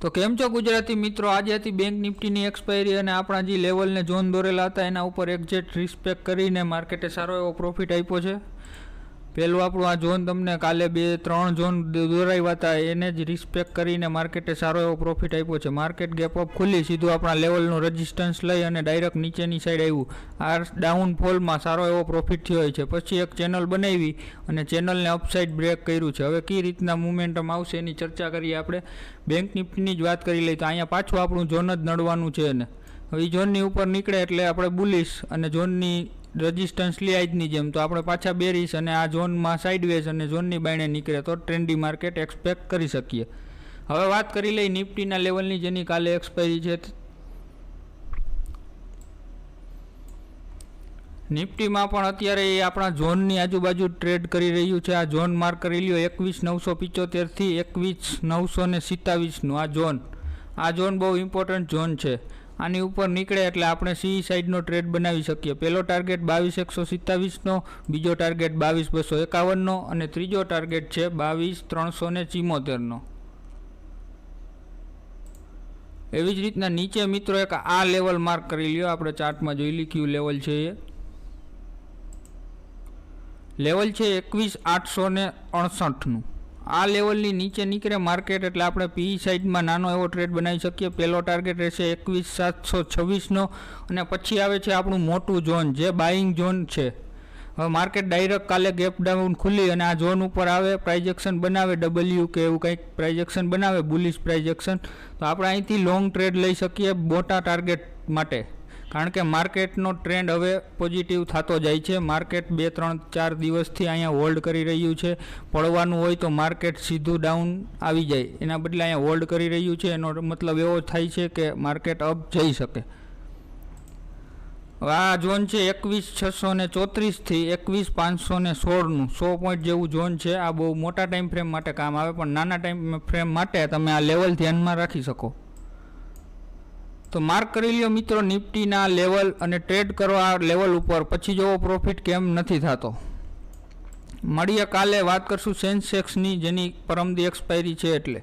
તો કેમ છો ગુજરાતી મિત્રો? આજે હતી બેંક નિફ્ટીની એક્સપાયરી અને આપણા જે લેવલને ઝોન દોરેલા હતા, એના ઉપર એક્ઝેક્ટ રિસ્પેક્ટ કરીને માર્કેટે સારો એવો પ્રોફિટ આપ્યો છે. પહેલું આપણું આ ઝોન તમને કાલે બે ત્રણ ઝોન દોરાવ્યા હતા, એને જ રિસ્પેક્ટ કરીને માર્કેટે સારો એવો પ્રોફિટ આપ્યો છે. માર્કેટ ગેપ અપ ખુલ્લી, સીધું આપણા લેવલનું રજિસ્ટન્સ લઈ અને ડાયરેક્ટ નીચેની સાઈડ આવ્યું આ ડાઉનફોલમાં સારો એવો પ્રોફિટ થયો હોય છે. પછી એક ચેનલ બનાવી અને ચેનલને અપસાઇડ બ્રેક કર્યું છે. હવે કઈ રીતના મુમેન્ટમ આવશે એની ચર્ચા કરીએ આપણે. બેંક નિફ્ટીની જ વાત કરી લઈએ તો અહીંયા પાછું આપણું ઝોન જ નડવાનું છે ને હવે ઝોનની ઉપર નીકળે એટલે આપણે બુલીશ અને ઝોનની રજિસ્ટન્સ લે જેમ. તો આપણે પાછા બેરીશ અને આ ઝોનમાં સાઇડવેઝ અને ઝોનની બાયણે નીકળે તો ટ્રેન્ડી માર્કેટ એક્સપેક્ટ કરી શકીએ. હવે વાત કરી લઈ નિફ્ટીના લેવલની જેની કાલે એક્સપાયરી છે. નિફ્ટીમાં પણ અત્યારે એ આપણા ઝોનની આજુબાજુ ટ્રેડ કરી રહ્યું છે. આ ઝોન માર્ક કરી લ્યો એકવીસ નવસો પિચોતેરથી એકવીસ નવસો ને સિત્તાવીસનું આ ઝોન. આ ઝોન બહુ ઇમ્પોર્ટન્ટ ઝોન છે. આની ઉપર નીકળે એટલે આપણે સી સાઈડનો ટ્રેડ બનાવી શકીએ. પહેલો ટાર્ગેટ બાવીસ એકસો સિત્તાવીસનો, બીજો ટાર્ગેટ બાવીસ બસો એકાવનનો અને ત્રીજો ટાર્ગેટ છે બાવીસ ત્રણસો ને ચિમોતેરનો. એવી જ રીતના નીચે મિત્રો એક આ લેવલ માર્ક કરી લ્યો. આપણે ચાર્ટમાં જોઈ લીધું લેવલ છે એ. લેવલ છે એકવીસ આઠસો ને અડસઠનું. આ લેવલની નીચે નીકળે માર્કેટ એટલે આપણે પી સાઈડમાં નાનો એવો ટ્રેડ બનાવી શકીએ. પહેલો ટાર્ગેટ રહેશે એકવીસ સાતસો છવ્વીસનો અને પછી આવે છે આપણું મોટું ઝોન જે બાઇંગ ઝોન છે. હવે માર્કેટ ડાયરેક્ટ કાલે ગેપ ડાઉન ખુલી અને આ ઝોન ઉપર આવે પ્રાઇજેક્શન બનાવે ડબલ્યુ કે એવું કંઈક પ્રાઇજેક્શન બનાવે બુલિશ પ્રાઇજેક્શન તો આપણે અહીંથી લોંગ ટ્રેડ લઈ શકીએ મોટા ટાર્ગેટ માટે. કારણ કે માર્કેટનો ટ્રેન્ડ હવે પોઝિટિવ થતો જાય છે. માર્કેટ બે, ત્રણ, ચાર દિવસથી અહીંયા હોલ્ડ કરી રહ્યું છે. પડવાનું હોય તો માર્કેટ સીધું ડાઉન આવી જાય. એના બદલે અહીંયા હોલ્ડ કરી રહ્યું છે. એનો મતલબ એવો થાય છે કે માર્કેટ અપ જઈ શકે. આ ઝોન છે એકવીસ, છસો ને ચોત્રીસથી એકવીસ, પાંચસો ને સોળનું. સો પોઈન્ટ જેવું ઝોન છે. આ બહુ મોટા ટાઈમ ફ્રેમ માટે કામ આવે, પણ નાના ટાઈમ ફ્રેમ માટે તમે આ લેવલ ધ્યાનમાં રાખી શકો. તો માર્ક કરી લ્યો મિત્રો નિફ્ટીના લેવલ અને ટ્રેડ કરવા લેવલ ઉપર. પછી જોવો પ્રોફિટ કેમ નથી થતો. મળીએ કાલે વાત કરશું સેન્સેક્સની જેની પરમદી એક્સપાયરી છે એટલે.